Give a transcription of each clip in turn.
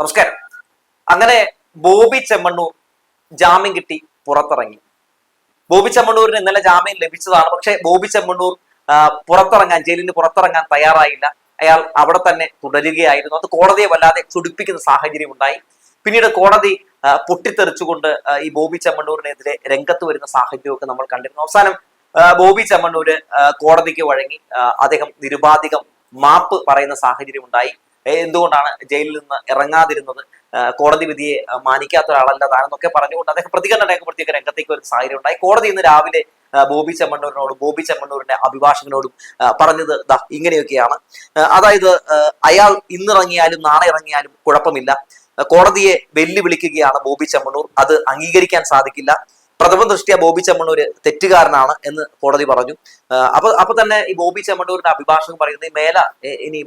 നമസ്കാരം. അങ്ങനെ ബോബി ചെമ്മണ്ണൂർ ജാമ്യം കിട്ടി പുറത്തിറങ്ങി. ബോബി ചെമ്മണ്ണൂരിന് ഇന്നലെ ജാമ്യം ലഭിച്ചതാണ്. പക്ഷേ ബോബി ചെമ്മണ്ണൂർ പുറത്തിറങ്ങാൻ ജയിലിന് പുറത്തിറങ്ങാൻ തയ്യാറായില്ല. അയാൾ അവിടെ തന്നെ തുടരുകയായിരുന്നു. അത് കോടതിയെ വല്ലാതെ ചുടിപ്പിക്കുന്ന സാഹചര്യം ഉണ്ടായി. പിന്നീട് കോടതി പൊട്ടിത്തെറിച്ചുകൊണ്ട് ഈ ബോബി ചെമ്മണ്ണൂരിനെതിരെ രംഗത്ത് വരുന്ന സാഹചര്യമൊക്കെ നമ്മൾ കണ്ടിരുന്നു. അവസാനം ബോബി ചെമ്മണ്ണൂര് കോടതിക്ക് വഴങ്ങി അദ്ദേഹം നിരുപാധികം മാപ്പ് പറയുന്ന സാഹചര്യം ഉണ്ടായി. എന്തുകൊണ്ടാണ് ജയിലിൽ നിന്ന് ഇറങ്ങാതിരുന്നത്? കോടതി വിധിയെ മാനിക്കാത്ത ഒരാളല്ല താനെന്നൊക്കെ പറഞ്ഞുകൊണ്ട് അദ്ദേഹം പ്രതികരണം രേഖപ്പെടുത്തിയൊക്കെ രംഗത്തേക്ക് ഒരു സാഹചര്യം ഉണ്ടായി കോടതി ഇന്ന് രാവിലെ ബോബി ചെമ്മണ്ണൂരിനോടും ബോബി ചെമ്മണ്ണൂരിന്റെ അഭിഭാഷകനോടും പറഞ്ഞത് ദാ ഇങ്ങനെയൊക്കെയാണ്. അതായത് അയാൾ ഇന്നിറങ്ങിയാലും നാളെ ഇറങ്ങിയാലും കുഴപ്പമില്ല. കോടതിയെ വെല്ലുവിളിക്കുകയാണ് ബോബി ചെമ്മണ്ണൂർ. അത് അംഗീകരിക്കാൻ സാധിക്കില്ല. പ്രഥമ ദൃഷ്ടിയ ബോബി ചെമ്മണ്ണൂർ തെറ്റുകാരനാണ് എന്ന് കോടതി പറഞ്ഞു. അപ്പൊ അപ്പൊ തന്നെ ഈ ബോബി ചെമ്മണ്ണൂരിന്റെ അഭിഭാഷകൻ പറയുന്നത് ഈ മേല ഇനി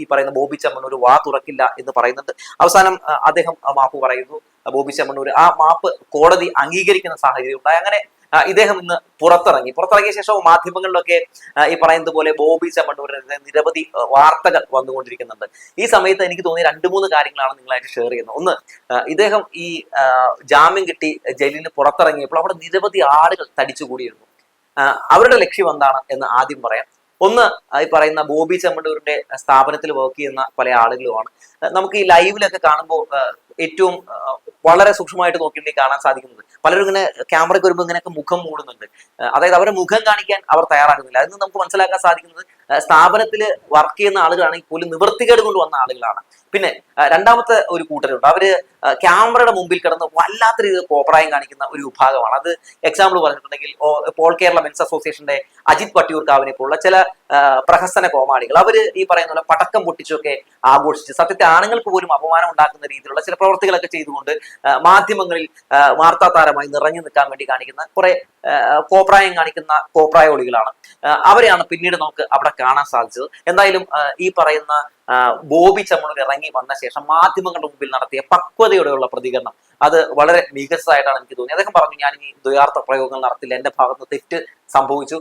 ഈ പറയുന്ന ബോബി ചെമ്മണ്ണൂർ വാ തുറക്കില്ല എന്ന് പറയുന്നുണ്ട്. അവസാനം അദ്ദേഹം മാപ്പ് പറയുന്നു. ബോബി ചെമ്മണ്ണൂർ ആ മാപ്പ് കോടതി അംഗീകരിക്കുന്ന സാഹചര്യം ഉണ്ടായി. അങ്ങനെ ഇദ്ദേഹം ഇന്ന് പുറത്തിറങ്ങി. പുറത്തിറങ്ങിയ ശേഷം മാധ്യമങ്ങളിലൊക്കെ ഈ പറയുന്നത് പോലെ ബോബി ചെമ്മണ്ണൂരിനെതിരെ നിരവധി വാർത്തകൾ വന്നുകൊണ്ടിരിക്കുന്നുണ്ട്. ഈ സമയത്ത് എനിക്ക് തോന്നിയ രണ്ട് മൂന്ന് കാര്യങ്ങളാണ് നിങ്ങളായിട്ട് ഷെയർ ചെയ്യുന്നത്. ഒന്ന് ഇദ്ദേഹം ഈ ജാമ്യം കിട്ടി ജയിലിൽ പുറത്തിറങ്ങിയപ്പോൾ അവിടെ നിരവധി ആളുകൾ തടിച്ചുകൂടിയിരുന്നു. അവരുടെ ലക്ഷ്യം എന്താണ് എന്ന് ആദ്യം പറയാം. ഒന്ന് ഈ പറയുന്ന ബോബി ചെമ്മണ്ടൂരിന്റെ സ്ഥാപനത്തിൽ വർക്ക് ചെയ്യുന്ന പല ആളുകളുമാണ്. നമുക്ക് ഈ ലൈവിലൊക്കെ കാണുമ്പോൾ ഏറ്റവും വളരെ സൂക്ഷ്മമായിട്ട് നോക്കിയിട്ടുണ്ടെങ്കിൽ കാണാൻ സാധിക്കുന്നത് പലരും ഇങ്ങനെ ക്യാമറയ്ക്ക് വരുമ്പോൾ ഇങ്ങനെയൊക്കെ മുഖം മൂടുന്നുണ്ട്. അതായത് അവരുടെ മുഖം കാണിക്കാൻ അവർ തയ്യാറാകുന്നില്ല. അതിൽ നമുക്ക് മനസ്സിലാക്കാൻ സാധിക്കുന്നത് സ്ഥാപനത്തിൽ വർക്ക് ചെയ്യുന്ന ആളുകളാണെങ്കിൽ പോലും നിവൃത്തികേട് കൊണ്ട് വന്ന ആളുകളാണ്. പിന്നെ രണ്ടാമത്തെ ഒരു കൂട്ടരുണ്ട്. അവർ ക്യാമറയുടെ മുമ്പിൽ കിടന്ന് വല്ലാത്ത രീതിയിൽ കോപ്രായം കാണിക്കുന്ന ഒരു വിഭാഗമാണ്. അത് എക്സാമ്പിൾ പറഞ്ഞിട്ടുണ്ടെങ്കിൽ പോൾ കേരള മെൻസ് അസോസിയേഷന്റെ അജിത് പട്ടിയൂർക്കാവിനെ പോലുള്ള ചില പ്രഹസന കോമാളികൾ. അവർ ഈ പറയുന്ന പോലെ പടക്കം പൊട്ടിച്ചൊക്കെ ആഘോഷിച്ച് സത്യത്തെ ആണുങ്ങൾക്ക് പോലും അപമാനം ഉണ്ടാക്കുന്ന രീതിയിലുള്ള ചില പ്രവർത്തികളൊക്കെ ചെയ്തുകൊണ്ട് മാധ്യമങ്ങളിൽ വാർത്താ താരമായി നിറഞ്ഞു നിൽക്കാൻ വേണ്ടി കാണിക്കുന്ന കുറെ കോപ്രായം കാണിക്കുന്ന കോപ്രായോളികളാണ്. അവരെയാണ് പിന്നീട് നമുക്ക് അവിടെ കാണാൻ സാധിച്ചത്. എന്തായാലും ഈ പറയുന്ന ബോബി ചമ്മണൂർ ഇറങ്ങി വന്ന ശേഷം മാധ്യമങ്ങളുടെ മുമ്പിൽ നടത്തിയ പക്വതയോടെയുള്ള പ്രതികരണം അത് വളരെ മികച്ചതായിട്ടാണ് എനിക്ക് തോന്നിയത്. അദ്ദേഹം പറഞ്ഞു ഞാൻ ഈ ദ്വയാർത്ഥ പ്രയോഗങ്ങൾ നടത്തില്ല. എന്റെ ഭാഗത്ത് തെറ്റ് സംഭവിച്ചു.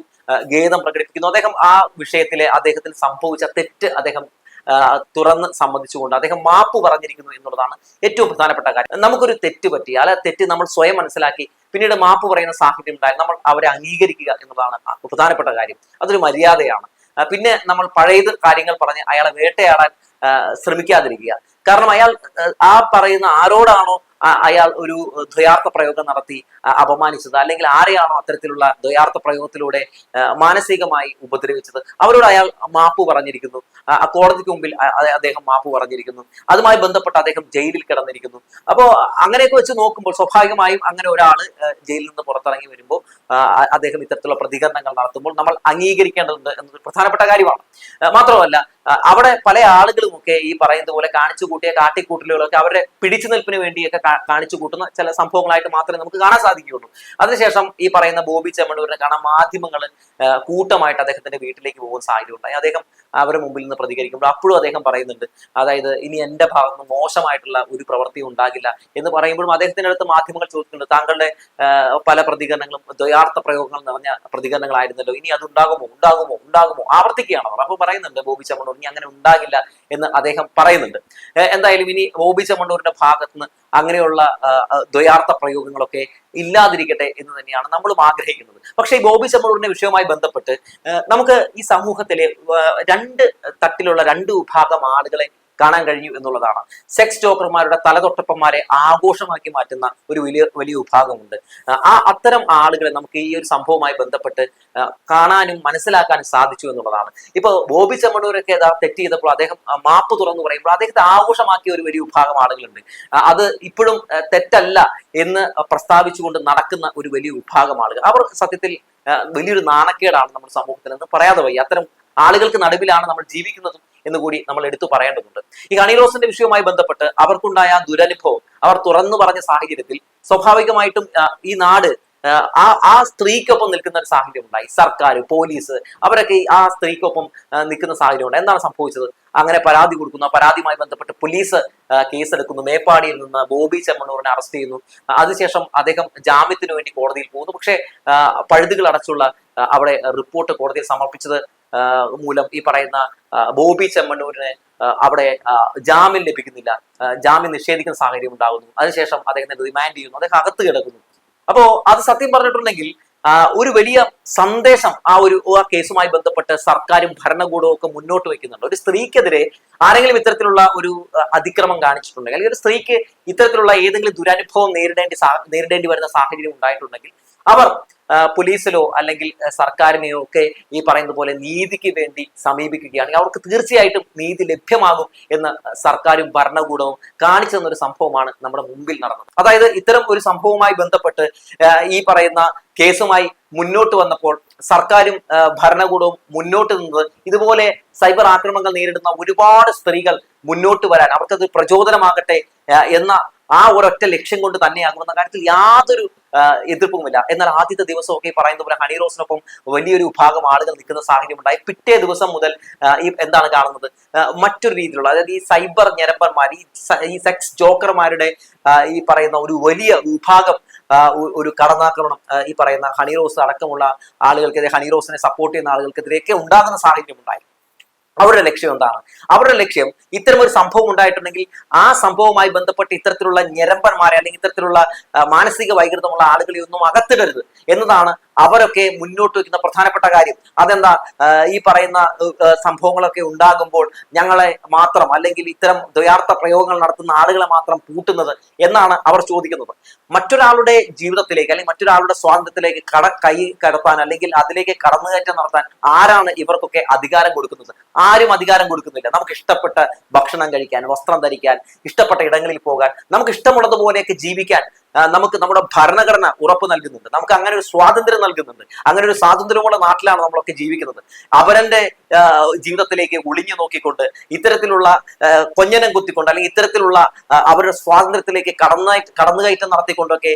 ഗീതം പ്രകടിപ്പിക്കുന്നു. അദ്ദേഹം ആ വിഷയത്തിലെ അദ്ദേഹത്തിന് സംഭവിച്ച തെറ്റ് അദ്ദേഹം തുറന്ന് സമ്മതിച്ചുകൊണ്ട് അദ്ദേഹം മാപ്പ് പറഞ്ഞിരിക്കുന്നു എന്നുള്ളതാണ് ഏറ്റവും പ്രധാനപ്പെട്ട കാര്യം. നമുക്കൊരു തെറ്റ് പറ്റി ആ തെറ്റ് നമ്മൾ സ്വയം മനസ്സിലാക്കി പിന്നീട് മാപ്പ് പറയുന്ന സാഹചര്യം ഉണ്ടായി. നമ്മൾ അവരെ അംഗീകരിക്കുക എന്നുള്ളതാണ് പ്രധാനപ്പെട്ട കാര്യം. അതൊരു മര്യാദയാണ്. പിന്നെ നമ്മൾ പഴയത് കാര്യങ്ങൾ പറഞ്ഞ് അയാളെ വേട്ടയാടാൻ ശ്രമിക്കാതിരിക്കുക. കാരണം അയാൾ ആ, പറയുന്ന ആരോടാണോ അയാൾ ഒരു ദ്വയാർത്ഥ പ്രയോഗം നടത്തി അപമാനിച്ചത് അല്ലെങ്കിൽ ആരെയാണോ അത്തരത്തിലുള്ള ദ്വയാർത്ഥ പ്രയോഗത്തിലൂടെ മാനസികമായി ഉപദ്രവിച്ചത് അവരോട് അയാൾ മാപ്പ് പറഞ്ഞിരിക്കുന്നു. കോടതിക്ക് മുമ്പിൽ അദ്ദേഹം മാപ്പ് പറഞ്ഞിരിക്കുന്നു. അതുമായി ബന്ധപ്പെട്ട് അദ്ദേഹം ജയിലിൽ കിടന്നിരിക്കുന്നു. അപ്പോൾ അങ്ങനെയൊക്കെ വെച്ച് നോക്കുമ്പോൾ സ്വാഭാവികമായും അങ്ങനെ ഒരാൾ ജയിലിൽ നിന്ന് പുറത്തിറങ്ങി വരുമ്പോൾ അദ്ദേഹം ഇത്തരത്തിലുള്ള പ്രതികരണങ്ങൾ നടത്തുമ്പോൾ നമ്മൾ അംഗീകരിക്കേണ്ടതുണ്ട് എന്നത് പ്രധാനപ്പെട്ട കാര്യമാണ്. മാത്രമല്ല അവിടെ പല ആളുകളുമൊക്കെ ഈ പറയുന്ന പോലെ കാണിച്ചു കൂട്ടിയ കാട്ടിക്കൂട്ടലുകളൊക്കെ അവരുടെ പിടിച്ചു നിൽപ്പിന് വേണ്ടിയൊക്കെ കാണിച്ചു കൂട്ടുന്ന ചില സംഭവങ്ങളായിട്ട് മാത്രമേ നമുക്ക് കാണാൻ സാധിക്കുകയുള്ളൂ. അതിനുശേഷം ഈ പറയുന്ന ബോബി ചെമ്മണൂരിനെ കാണാൻ മാധ്യമങ്ങൾ കൂട്ടമായിട്ട് അദ്ദേഹത്തിന്റെ വീട്ടിലേക്ക് പോകുന്ന സാഹചര്യം ഉണ്ടായി അദ്ദേഹം അവരുടെ മുമ്പിൽ നിന്ന് പ്രതികരിക്കുമ്പോൾ അപ്പോഴും അദ്ദേഹം പറയുന്നുണ്ട് അതായത് ഇനി എന്റെ ഭാഗത്ത് മോശമായിട്ടുള്ള ഒരു പ്രവൃത്തി ഉണ്ടാകില്ല എന്ന് പറയുമ്പോഴും അദ്ദേഹത്തിന്റെ അടുത്ത് മാധ്യമങ്ങൾ ചോദിക്കുന്നുണ്ട്. താങ്കളുടെ പല പ്രതികരണങ്ങളും ദ്വയാർത്ഥ പ്രയോഗങ്ങൾ നിറഞ്ഞ പ്രതികരണങ്ങളായിരുന്നല്ലോ. ഇനി അത് ഉണ്ടാകുമോ? ഉണ്ടാകുമോ? ഉണ്ടാകുമോ? ആവർത്തിക്കുകയാണ് അവർ. അപ്പോൾ പറയുന്നുണ്ട് ബോബി ചെമ്മണ്ണൂർ ഇനി അങ്ങനെ ഉണ്ടാകില്ല എന്ന് അദ്ദേഹം പറയുന്നുണ്ട്. എന്തായാലും ഇനി ബോബി ചെമ്മണ്ണൂരിന്റെ ഭാഗത്ത് നിന്ന് അങ്ങനെയുള്ള ദ്വയാർത്ഥ പ്രയോഗങ്ങളൊക്കെ ഇല്ലാതിരിക്കട്ടെ എന്ന് തന്നെയാണ് നമ്മളും ആഗ്രഹിക്കുന്നത്. പക്ഷേ ഈ ബോബി ചെമ്മണൂരിന്റെ വിഷയവുമായി ബന്ധപ്പെട്ട് നമുക്ക് ഈ സമൂഹത്തിലെ രണ്ട് തട്ടിലുള്ള രണ്ട് വിഭാഗം ആളുകളെ കാണാൻ കഴിഞ്ഞു എന്നുള്ളതാണ്. സെക്സ് ജോക്കർമാരുടെ തലതൊട്ടപ്പന്മാരെ ആഘോഷമാക്കി മാറ്റുന്ന ഒരു വലിയ വലിയ വിഭാഗമുണ്ട്. ആ, അത്തരം ആളുകളെ നമുക്ക് ഈ ഒരു സംഭവവുമായി ബന്ധപ്പെട്ട് കാണാനും മനസ്സിലാക്കാനും സാധിച്ചു എന്നുള്ളതാണ്. ഇപ്പൊ ബോബി ചമ്മടൂരൊക്കെ ഏതാ തെറ്റ് ചെയ്തപ്പോൾ അദ്ദേഹം മാപ്പ് തുറന്നു പറയുമ്പോൾ അദ്ദേഹത്തെ ആഘോഷമാക്കിയ ഒരു വലിയ വിഭാഗം ആളുകളുണ്ട്. അത് ഇപ്പോഴും തെറ്റല്ല എന്ന് പ്രസ്താവിച്ചുകൊണ്ട് നടക്കുന്ന ഒരു വലിയ വിഭാഗം ആളുകൾ. അവർ സത്യത്തിൽ വലിയൊരു നാണക്കേടാണ് നമ്മുടെ സമൂഹത്തിൽ എന്ന് പറയാതെ വയ്യ. അത്തരം ആളുകൾക്ക് നടുവിലാണ് നമ്മൾ ജീവിക്കുന്നത് എന്ന് കൂടി നമ്മൾ എടുത്തു പറയേണ്ടതുണ്ട്. ഈ ഹണിറോസിന്റെ വിഷയവുമായി ബന്ധപ്പെട്ട് അവർക്കുണ്ടായ ദുരനുഭവം അവർ തുറന്നു പറഞ്ഞ സാഹചര്യത്തിൽ സ്വാഭാവികമായിട്ടും ഈ നാട് ആ, ആ സ്ത്രീക്കൊപ്പം നിൽക്കുന്ന ഒരു സാഹചര്യം ഉണ്ടായി സർക്കാർ പോലീസ് അവരൊക്കെ ആ സ്ത്രീക്കൊപ്പം നിൽക്കുന്ന സാഹചര്യം ഉണ്ട് എന്താണ് സംഭവിച്ചത്? അങ്ങനെ പരാതി കൊടുക്കുന്നു. ആ പരാതിയുമായി ബന്ധപ്പെട്ട് പോലീസ് കേസെടുക്കുന്നു. മേപ്പാടിയിൽ നിന്ന് ബോബി ചെമ്മണ്ണൂറിനെ അറസ്റ്റ് ചെയ്യുന്നു. അതിനുശേഷം അദ്ദേഹം ജാമ്യത്തിന് വേണ്ടി കോടതിയിൽ പോകുന്നു. പക്ഷേ പഴുതുകൾ അടച്ചുള്ള അവിടെ റിപ്പോർട്ട് കോടതിയിൽ സമർപ്പിച്ചത് മൂലം ഈ പറയുന്ന ബോബി ചെമ്മണ്ണൂരിന് അവിടെ ജാമ്യം ലഭിക്കുന്നില്ല. ജാമ്യം നിഷേധിക്കുന്ന സാഹചര്യം ഉണ്ടാകുന്നു. അതിനുശേഷം അദ്ദേഹത്തെ റിമാൻഡ് ചെയ്യുന്നു. അദ്ദേഹം അകത്ത് കിടക്കുന്നു. അപ്പോ അത് സത്യം പറഞ്ഞിട്ടുണ്ടെങ്കിൽ ഒരു വലിയ സന്ദേശം ആ ഒരു ആ കേസുമായി ബന്ധപ്പെട്ട് സർക്കാരും ഭരണകൂടവും ഒക്കെ മുന്നോട്ട് വെക്കുന്നുണ്ട്. ഒരു സ്ത്രീക്കെതിരെ ആരെങ്കിലും ഇത്തരത്തിലുള്ള ഒരു അതിക്രമം കാണിച്ചിട്ടുണ്ടെങ്കിൽ അല്ലെങ്കിൽ ഒരു സ്ത്രീക്ക് ഇത്തരത്തിലുള്ള ഏതെങ്കിലും ദുരനുഭവം നേരിടേണ്ടി നേരിടേണ്ടി വരുന്ന സാഹചര്യം ഉണ്ടായിട്ടുണ്ടെങ്കിൽ അവർ പോലീസിലോ അല്ലെങ്കിൽ സർക്കാരിനെയോ ഒക്കെ ഈ പറയുന്ന പോലെ നീതിക്ക് വേണ്ടി സമീപിക്കുകയാണെങ്കിൽ അവർക്ക് തീർച്ചയായിട്ടും നീതി ലഭ്യമാകും എന്ന് സർക്കാരും ഭരണകൂടവും കാണിച്ചു തന്നൊരു സംഭവമാണ് നമ്മുടെ മുമ്പിൽ നടന്നത്. അതായത് ഇത്തരം ഒരു സംഭവവുമായി ബന്ധപ്പെട്ട് ഈ പറയുന്ന കേസുമായി മുന്നോട്ട് വന്നപ്പോൾ സർക്കാരും ഭരണകൂടവും മുന്നോട്ട് നിന്നത് ഇതുപോലെ സൈബർ ആക്രമണങ്ങൾ നേരിടുന്ന ഒരുപാട് സ്ത്രീകൾ മുന്നോട്ട് വരാൻ അവർക്കത് പ്രചോദനമാകട്ടെ എന്ന ആ ഒരൊറ്റ ലക്ഷ്യം കൊണ്ട് തന്നെയാകുമെന്ന കാര്യത്തിൽ യാതൊരു എതിർപ്പുമില്ല. എന്നാൽ ആദ്യത്തെ ദിവസമൊക്കെ ഒക്കെ പറയുന്ന പോലെ ഹണി റോസിനൊപ്പം വലിയൊരു വിഭാഗം ആളുകൾ നിൽക്കുന്ന സാഹചര്യം ഉണ്ടായി പിറ്റേ ദിവസം മുതൽ ഈ എന്താണ് കാണുന്നത്? മറ്റൊരു രീതിയിലുള്ള അതായത് ഈ സൈബർ ഞരമ്പന്മാർ ഈ സെക്സ് ജോക്കർമാരുടെ ഈ പറയുന്ന ഒരു വലിയ വിഭാഗം ഒരു കടന്നാക്രമണം ഈ പറയുന്ന ഹണി റോസ് അടക്കമുള്ള ആളുകൾക്കെതിരെ ഹണി റോസിനെ സപ്പോർട്ട് ചെയ്യുന്ന ആളുകൾക്കെതിരെയൊക്കെ ഉണ്ടാകുന്ന സാഹചര്യം ഉണ്ടായി അവരുടെ ലക്ഷ്യം എന്താണ്? അവരുടെ ലക്ഷ്യം ഇത്തരം ഒരു സംഭവം ഉണ്ടായിട്ടുണ്ടെങ്കിൽ ആ സംഭവവുമായി ബന്ധപ്പെട്ട് ഇത്തരത്തിലുള്ള ഞരമ്പന്മാരെ അല്ലെങ്കിൽ ഇത്തരത്തിലുള്ള മാനസിക വൈകൃതമുള്ള ആളുകളെ ഒന്നും അകത്തിടരുത് എന്നതാണ് അവരൊക്കെ മുന്നോട്ട് വയ്ക്കുന്ന പ്രധാനപ്പെട്ട കാര്യം. അതെന്താ? ഈ പറയുന്ന സംഭവങ്ങളൊക്കെ ഉണ്ടാകുമ്പോൾ ഞങ്ങളെ മാത്രം അല്ലെങ്കിൽ ഇത്തരം ദ്വയാർത്ഥ പ്രയോഗങ്ങൾ നടത്തുന്ന ആളുകളെ മാത്രം പൂട്ടുന്നത് എന്നാണ് അവർ ചോദിക്കുന്നത്. മറ്റൊരാളുടെ ജീവിതത്തിലേക്ക് അല്ലെങ്കിൽ മറ്റൊരാളുടെ സ്വാതന്ത്ര്യത്തിലേക്ക് കട കൈ കടത്താൻ അല്ലെങ്കിൽ അതിലേക്ക് കടന്നുകയറ്റം നടത്താൻ ആരാണ് ഇവർക്കൊക്കെ അധികാരം കൊടുക്കുന്നത്? ആരും അധികാരം കൊടുക്കുന്നില്ല. നമുക്ക് ഇഷ്ടപ്പെട്ട ഭക്ഷണം കഴിക്കാൻ വസ്ത്രം ധരിക്കാൻ ഇഷ്ടപ്പെട്ട ഇടങ്ങളിൽ പോകാൻ നമുക്ക് ഇഷ്ടമുള്ളതുപോലെയൊക്കെ ജീവിക്കാൻ നമുക്ക് നമ്മുടെ ഭരണഘടന ഉറപ്പ് നൽകുന്നുണ്ട്. നമുക്ക് അങ്ങനെ ഒരു സ്വാതന്ത്ര്യം നൽകുന്നുണ്ട്. അങ്ങനെ ഒരു സ്വാതന്ത്ര്യമുള്ള നാട്ടിലാണ് നമ്മളൊക്കെ ജീവിക്കുന്നത്. അവരന്റെ ജീവിതത്തിലേക്ക് ഒളിഞ്ഞു നോക്കിക്കൊണ്ട് ഇത്തരത്തിലുള്ള കൊഞ്ഞനം കുത്തിക്കൊണ്ട് അല്ലെങ്കിൽ ഇത്തരത്തിലുള്ള അവരുടെ സ്വാതന്ത്ര്യത്തിലേക്ക് കടന്ന കടന്നുകയറ്റം നടത്തിക്കൊണ്ടൊക്കെ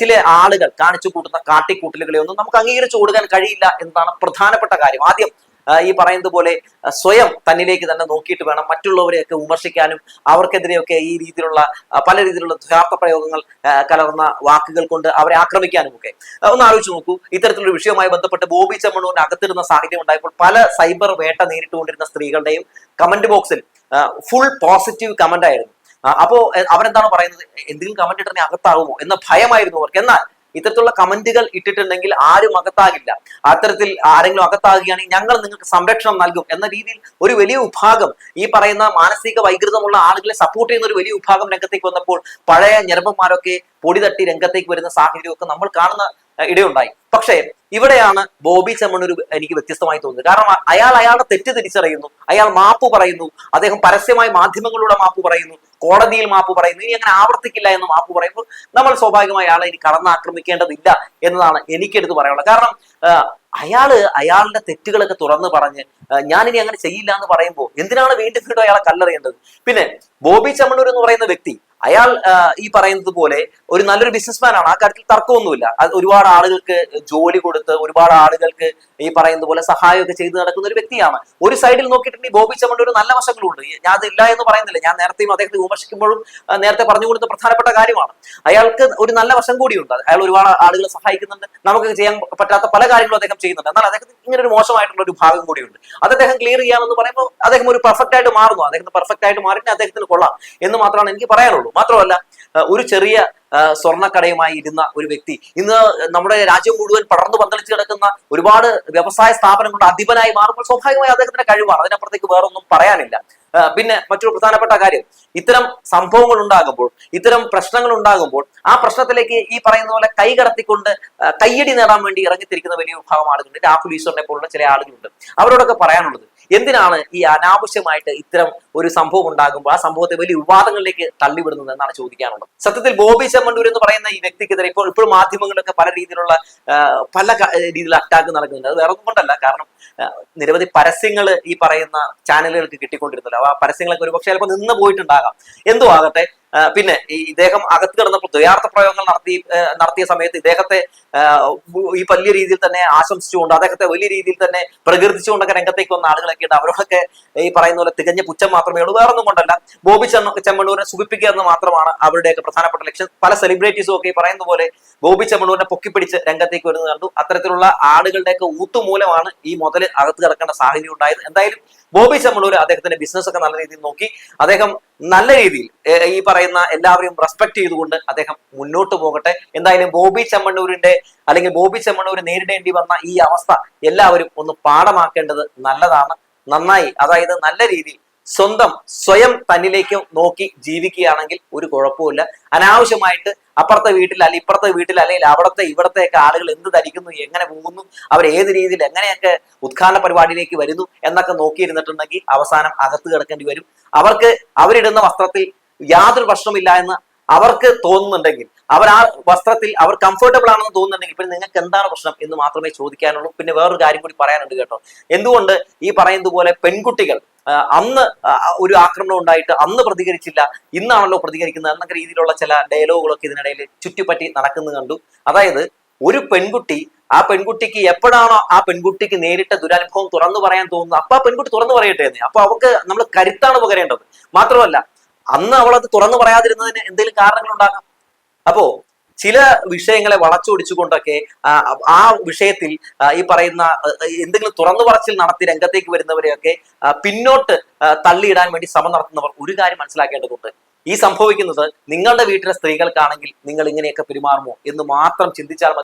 ചില ആളുകൾ കാണിച്ചു കൂട്ടുന്ന കാട്ടിക്കൂട്ടലുകളെ ഒന്നും നമുക്ക് അംഗീകരിച്ചു കൊടുക്കാൻ കഴിയില്ല എന്നതാണ് പ്രധാനപ്പെട്ട കാര്യം. ആദ്യം ഈ പറയുന്നത് പോലെ സ്വയം തന്നിലേക്ക് തന്നെ നോക്കിയിട്ട് വേണം മറ്റുള്ളവരെയൊക്കെ വിമർശിക്കാനും അവർക്കെതിരെയൊക്കെ ഈ രീതിയിലുള്ള പല രീതിയിലുള്ള ദ്വയാർത്ഥ പ്രയോഗങ്ങൾ കലർന്ന വാക്കുകൾ കൊണ്ട് അവരെ ആക്രമിക്കാനും ഒക്കെ. ഒന്ന് ആലോചിച്ച് നോക്കൂ. ഇത്തരത്തിലൊരു വിഷയവുമായി ബന്ധപ്പെട്ട് ബോബി ചെമ്മണ്ണൂരിന് അകത്തിരുന്ന സാഹചര്യം ഉണ്ടായപ്പോൾ പല സൈബർ വേട്ട നേരിട്ടുകൊണ്ടിരുന്ന സ്ത്രീകളുടെയും കമന്റ് ബോക്സിൽ ഫുൾ പോസിറ്റീവ് കമന്റ് ആയിരുന്നു. അപ്പോ അവരെന്താണ് പറയുന്നത്? എന്തെങ്കിലും കമന്റ് ഇട്ടെങ്കിൽ അകത്താകുമോ എന്ന ഭയമായിരുന്നു അവർക്ക്. എന്നാൽ ഇത്തരത്തിലുള്ള കമന്റുകൾ ഇട്ടിട്ടുണ്ടെങ്കിൽ ആരും അകത്താകില്ല. അത്തരത്തിൽ ആരെങ്കിലും അകത്താകുകയാണെങ്കിൽ ഞങ്ങൾ നിങ്ങൾക്ക് സംരക്ഷണം നൽകും എന്ന രീതിയിൽ ഒരു വലിയ വിഭാഗം ഈ പറയുന്ന മാനസിക വൈകൃതമുള്ള ആളുകളെ സപ്പോർട്ട് ചെയ്യുന്ന ഒരു വലിയ വിഭാഗം രംഗത്തേക്ക് വന്നപ്പോൾ പഴയ ഞരമ്പന്മാരൊക്കെ പൊടി തട്ടി രംഗത്തേക്ക് വരുന്ന സാഹചര്യമൊക്കെ നമ്മൾ കാണുന്ന ഇടയുണ്ടായി. പക്ഷേ ഇവിടെയാണ് ബോബി ചെമ്മണ്ണൂർ എനിക്ക് വ്യത്യസ്തമായി തോന്നുന്നത്. കാരണം അയാൾ അയാളുടെ തെറ്റ് തിരിച്ചറിയുന്നു. അയാൾ മാപ്പ് പറയുന്നു. അദ്ദേഹം പരസ്യമായി മാധ്യമങ്ങളിലൂടെ മാപ്പ് പറയുന്നു. കോടതിയിൽ മാപ്പ് പറയുന്നു. ഇനി അങ്ങനെ ആവർത്തിക്കില്ല എന്ന് മാപ്പ് പറയുമ്പോൾ നമ്മൾ സ്വാഭാവികമായി ആളെ ഇനി കടന്നാക്രമിക്കേണ്ടതില്ല എന്നതാണ് എനിക്കെടുത്ത് പറയാനുള്ളത്. കാരണം അയാൾ അയാളുടെ തെറ്റുകളൊക്കെ തുറന്നു പറഞ്ഞ് ഞാനിനി അങ്ങനെ ചെയ്യില്ല എന്ന് പറയുമ്പോൾ എന്തിനാണ് വീണ്ടും വീണ്ടും അയാളെ കല്ലെറിയേണ്ടത്? പിന്നെ ബോബി ചമ്മണൂർ എന്ന് പറയുന്ന വ്യക്തി അയാൾ ഈ പറയുന്നത് പോലെ ഒരു നല്ലൊരു ബിസിനസ്മാൻ ആണ്. ആ കാര്യത്തിൽ തർക്കമൊന്നുമില്ല. അത് ഒരുപാട് ആളുകൾക്ക് ജോലി കൊടുത്ത് ഒരുപാട് ആളുകൾക്ക് ഈ പറയുന്നത് പോലെ സഹായമൊക്കെ ചെയ്ത് നടക്കുന്ന ഒരു വ്യക്തിയാണ്. ഒരു സൈഡിൽ നോക്കിയിട്ടുണ്ടെങ്കിൽ ബോബി ചെമ്മണ്ണൂർ നല്ല വശങ്ങളുണ്ട്. ഞാൻ അതില്ല എന്ന് പറയുന്നില്ല. ഞാൻ നേരത്തെയും അദ്ദേഹത്തെ വിമർശിക്കുമ്പോഴും നേരത്തെ പറഞ്ഞു കൊടുത്ത പ്രധാനപ്പെട്ട കാര്യമാണ്. അയാൾക്ക് ഒരു നല്ല വശം കൂടിയുണ്ട്. അയാൾ ഒരുപാട് ആളുകളെ സഹായിക്കുന്നുണ്ട്. നമുക്ക് ചെയ്യാൻ പറ്റാത്ത പല കാര്യങ്ങളും അദ്ദേഹം ചെയ്യുന്നുണ്ട്. എന്നാൽ അദ്ദേഹത്തിന് ഇങ്ങനെ ഒരു മോശമായിട്ടുള്ള ഒരു ഭാഗം കൂടിയുണ്ട്. അത് അദ്ദേഹം ക്ലിയർ ചെയ്യാമെന്ന് പറയുമ്പോൾ അദ്ദേഹം ഒരു പെർഫെക്റ്റ് ആയിട്ട് മാറുന്നു. അദ്ദേഹത്തിന് പെർഫെക്റ്റ് ആയിട്ട് മാറിയിട്ട് അദ്ദേഹത്തിന് കൊള്ളാം എന്ന് മാത്രമാണ് എനിക്ക് പറയാനുള്ളൂ. മാത്രമല്ല ഒരു ചെറിയ സ്വർണക്കടയുമായി ഇരുന്ന ഒരു വ്യക്തി. ഇന്ന് നമ്മുടെ രാജ്യം മുഴുവൻ പടർന്നു പന്തളിച്ച് കിടക്കുന്ന ഒരുപാട് വ്യവസായ സ്ഥാപനങ്ങളുടെ അധിപനായി മാറുമ്പോൾ സ്വാഭാവികമായി അദ്ദേഹത്തിന്റെ കഴിവാണ്. അതിനപ്പുറത്തേക്ക് വേറൊന്നും പറയാനില്ല. പിന്നെ മറ്റൊരു പ്രധാനപ്പെട്ട കാര്യം ഇത്തരം സംഭവങ്ങൾ ഉണ്ടാകുമ്പോൾ ഇത്തരം പ്രശ്നങ്ങൾ ഉണ്ടാകുമ്പോൾ ആ പ്രശ്നത്തിലേക്ക് ഈ പറയുന്ന പോലെ കൈ കടത്തിക്കൊണ്ട് കയ്യടി നേടാൻ വേണ്ടി ഇറങ്ങിത്തിരിക്കുന്ന വലിയ വിഭാഗം ആളുകളുണ്ട്. രാഹുൽ ഈശ്വറിനെ പോലുള്ള ചില ആളുകളുണ്ട്. അവരോടൊക്കെ പറയാനുള്ളത് എന്തിനാണ് ഈ അനാവശ്യമായിട്ട് ഇത്തരം ഒരു സംഭവം ഉണ്ടാകുമ്പോൾ ആ സംഭവത്തെ വലിയ വിവാദങ്ങളിലേക്ക് തള്ളിവിടുന്നത് എന്നാണ് ചോദിക്കാനുള്ളത്. സത്യത്തിൽ ബോബി ചെമ്മണ്ടൂർ എന്ന് പറയുന്ന ഈ വ്യക്തിക്കെതിരെ ഇപ്പോൾ ഇപ്പോൾ മാധ്യമങ്ങളിലൊക്കെ പല രീതിയിലുള്ള പല രീതിയിൽ അറ്റാക്ക് നടക്കുന്നുണ്ട്. അത് വേറെ കൊണ്ടല്ല. കാരണം നിരവധി പരസ്യങ്ങൾ ഈ പറയുന്ന ചാനലുകൾക്ക് കിട്ടിക്കൊണ്ടിരുന്നല്ലോ. ആ പരസ്യങ്ങളൊക്കെ ഒരു പക്ഷേ ചിലപ്പോൾ നിന്ന് പോയിട്ടുണ്ടാകാം. എന്തോ ആകട്ടെ പിന്നെ ഈ ഇദ്ദേഹം അകത്ത് കിടന്നപ്പോൾ ദ്വയാർത്ഥ പ്രയോഗങ്ങൾ നടത്തി നടത്തിയ സമയത്ത് ഇദ്ദേഹത്തെ ഈ വലിയ രീതിയിൽ തന്നെ ആശംസിച്ചുകൊണ്ട് അദ്ദേഹത്തെ വലിയ രീതിയിൽ തന്നെ പ്രകീർത്തിച്ചുകൊണ്ടൊക്കെ രംഗത്തേക്ക് വന്ന ആളുകളൊക്കെ ഉണ്ട്. അവരോടൊക്കെ ഈ പറയുന്ന പോലെ തികഞ്ഞ പുച്ഛം മാത്രമേ ഉള്ളൂ. വേറൊന്നും കൊണ്ടല്ല. ബോബി ചെമ്മ ചെമ്മണ്ണൂരിനെ സുഖിപ്പിക്കുക എന്ന് മാത്രമാണ് അവരുടെയൊക്കെ പ്രധാനപ്പെട്ട ലക്ഷ്യം. പല സെലിബ്രിറ്റീസും ഒക്കെ ഈ പറയുന്ന പോലെ ബോബി ചെമ്മണ്ണൂരിനെ പൊക്കിപ്പിടിച്ച് രംഗത്തേക്ക് വരുന്നത് കണ്ടു. അത്തരത്തിലുള്ള ആളുകളുടെയൊക്കെ ഊത്തുമൂലമാണ് ഈ മുതൽ അകത്ത് കിടക്കേണ്ട സാഹചര്യം ഉണ്ടായത്. എന്തായാലും ബോബി ചെമ്മണ്ണൂർ അദ്ദേഹത്തിന്റെ ബിസിനസ് ഒക്കെ നല്ല രീതിയിൽ നോക്കി. അദ്ദേഹം നല്ല രീതിയിൽ ഈ പറയുന്ന എല്ലാവരെയും റെസ്പെക്ട് ചെയ്തുകൊണ്ട് അദ്ദേഹം മുന്നോട്ട് പോകട്ടെ. എന്തായാലും ബോബി ചെമ്മണ്ണൂരിന്റെ അല്ലെങ്കിൽ ബോബി ചെമ്മണ്ണൂർ നേരിടേണ്ടി വന്ന ഈ അവസ്ഥ എല്ലാവരും ഒന്ന് പാഠമാക്കേണ്ടത് നല്ലതാണ്. നന്നായി അതായത് നല്ല രീതിയിൽ സ്വന്തം സ്വയം തന്നിലേക്ക് നോക്കി ജീവിക്കുകയാണെങ്കിൽ ഒരു കുഴപ്പമില്ല അനാവശ്യമായിട്ട് അപ്പുറത്തെ വീട്ടിൽ അല്ലെങ്കിൽ ഇപ്പുറത്തെ വീട്ടിൽ അല്ലെങ്കിൽ അവിടത്തെ ഇവിടത്തെ ഒക്കെ ആളുകൾ എന്ത് ധരിക്കുന്നു എങ്ങനെ പോകുന്നു അവർ ഏത് രീതിയിൽ എങ്ങനെയൊക്കെ ഉദ്ഘാടന പരിപാടിയിലേക്ക് വരുന്നു എന്നൊക്കെ നോക്കിയിരുന്നിട്ടുണ്ടെങ്കിൽ അവസാനം അകത്ത് കിടക്കേണ്ടി വരും. അവർക്ക് അവരിടുന്ന വസ്ത്രത്തിൽ യാതൊരു പ്രശ്നമില്ല എന്ന് അവർക്ക് തോന്നുന്നുണ്ടെങ്കിൽ അവർ ആ വസ്ത്രത്തിൽ അവർ കംഫർട്ടബിൾ ആണെന്ന് തോന്നുന്നുണ്ടെങ്കിൽ പിന്നെ നിങ്ങൾക്ക് എന്താണ് പ്രശ്നം എന്ന് മാത്രമേ ചോദിക്കാനുള്ളൂ. പിന്നെ വേറൊരു കാര്യം കൂടി പറയാനുണ്ട് കേട്ടോ. എന്തുകൊണ്ട് ഈ പറയുന്നത് പോലെ പെൺകുട്ടികൾ അന്ന് ഒരു ആക്രമണം ഉണ്ടായിട്ട് അന്ന് പ്രതികരിച്ചില്ല ഇന്നാണല്ലോ പ്രതികരിക്കുന്നത് എന്നൊക്കെ രീതിയിലുള്ള ചില ഡയലോഗുകളൊക്കെ ഇതിനിടയിൽ ചുറ്റിപ്പറ്റി നടക്കുന്നത് കണ്ടു. അതായത് ഒരു പെൺകുട്ടി ആ പെൺകുട്ടിക്ക് എപ്പോഴാണോ ആ പെൺകുട്ടിക്ക് നേരിട്ട ദുരനുഭവം തുറന്നു പറയാൻ തോന്നുന്നത് അപ്പൊ ആ പെൺകുട്ടി തുറന്നു പറയട്ടെ അപ്പൊ അവർക്ക് നമ്മൾ കരുത്താണ് പകരേണ്ടത് മാത്രമല്ല അന്ന് അവൾ അത് തുറന്നു പറയാതിരുന്നതിന് എന്തെങ്കിലും കാരണങ്ങൾ ഉണ്ടാകാം അപ്പോ ചില വിഷയങ്ങളെ വളച്ചൊടിച്ചുകൊണ്ടൊക്കെ ആ, വിഷയത്തിൽ ഈ പറയുന്ന എന്തെങ്കിലും തുറന്നു പറച്ചിൽ നടത്തി രംഗത്തേക്ക് വരുന്നവരെയൊക്കെ പിന്നോട്ട് തള്ളിയിടാൻ വേണ്ടി ശ്രമം നടത്തുന്നവർ ഒരു കാര്യം മനസ്സിലാക്കേണ്ടതുണ്ട്. ഈ സംഭവിക്കുന്നത് നിങ്ങളുടെ വീട്ടിലെ സ്ത്രീകൾക്കാണെങ്കിൽ നിങ്ങൾ ഇങ്ങനെയൊക്കെ പെരുമാറുമോ എന്ന് മാത്രം ചിന്തിച്ചാൽ